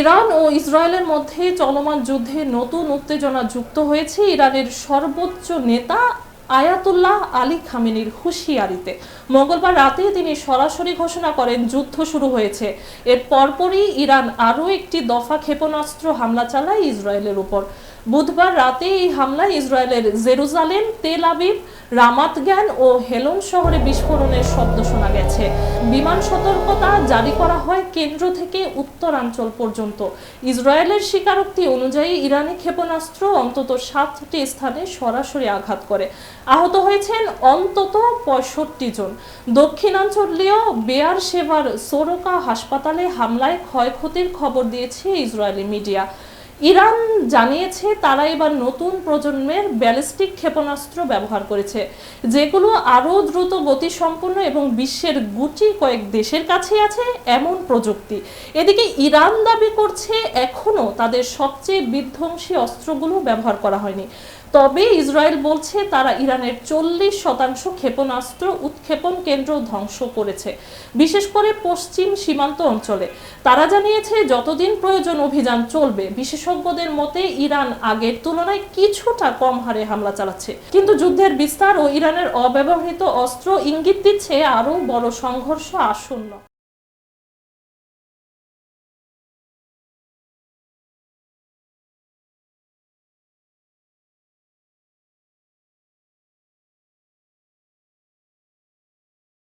Iran ও ইসরায়েলের মধ্যে চলমান যুদ্ধে নতুন উত্তেজনা যুক্ত হয়েছে ইরানের সর্বোচ্চ নেতা আয়াতুল্লাহ আলী খামেনির হুঁশিয়ারিতে। মঙ্গলবার রাতে তিনি সরাসরি ঘোষণা করেন, যুদ্ধ শুরু হয়েছে। এর পরপরই ইরান আরও একটি দফা ক্ষেপণাস্ত্র হামলা চালায় ইসরায়েলের উপর। বুধবার রাতে এই হামলায় ইসরায়েলের জেরুজালেম, তেল আবিব রামাতগ্যান ও হেলন শহরে বিস্ফোরণের শব্দ শোনা গেছে। বিমান সতর্কতা জারি করা হয় কেন্দ্র থেকে উত্তরাঞ্চল পর্যন্ত। ইসরায়েলের স্বীকারোক্তি অনুযায়ী ইরানি ক্ষেপণাস্ত্র অন্তত সাতটি স্থানে সরাসরি আঘাত করে। আহত হয়েছেন অন্তত পঁয়ষট্টি জন। দক্ষিণাঞ্চলীয় বেয়ার সেবার সোরকা হাসপাতালে হামলায় ক্ষয়ক্ষতির খবর দিয়েছে ইসরায়েলি মিডিয়া। ইরান জানিয়েছে তারা এবার নতুন প্রজন্মের ব্যালিস্টিক ক্ষেপণাস্ত্র ব্যবহার করেছে, যেগুলো আরও দ্রুত গতিসম্পন্ন এবং বিশ্বের গুটি কয়েক দেশের কাছে আছে এমন প্রযুক্তি। এদিকে ইরান দাবি করছে এখনও তাদের সবচেয়ে বিধ্বংসী অস্ত্রগুলো ব্যবহার করা হয়নি। তবে ইসরায়েল বলছে তারা ইরানের চল্লিশ শতাংশ ক্ষেপণাস্ত্র উৎক্ষেপণ কেন্দ্র ধ্বংস করেছে, বিশেষ করে পশ্চিম সীমান্ত অঞ্চলে। তারা জানিয়েছে, যতদিন প্রয়োজন অভিযান চলবে, বিশেষজ্ঞদের মতে ইরান আগের তুলনায় কিছুটা কম হারে হামলা চালাচ্ছে। কিন্তু যুদ্ধের বিস্তার ও ইরানের অব্যবহৃত অস্ত্র ইঙ্গিত দিচ্ছে আরও বড় সংঘর্ষ আসন্ন।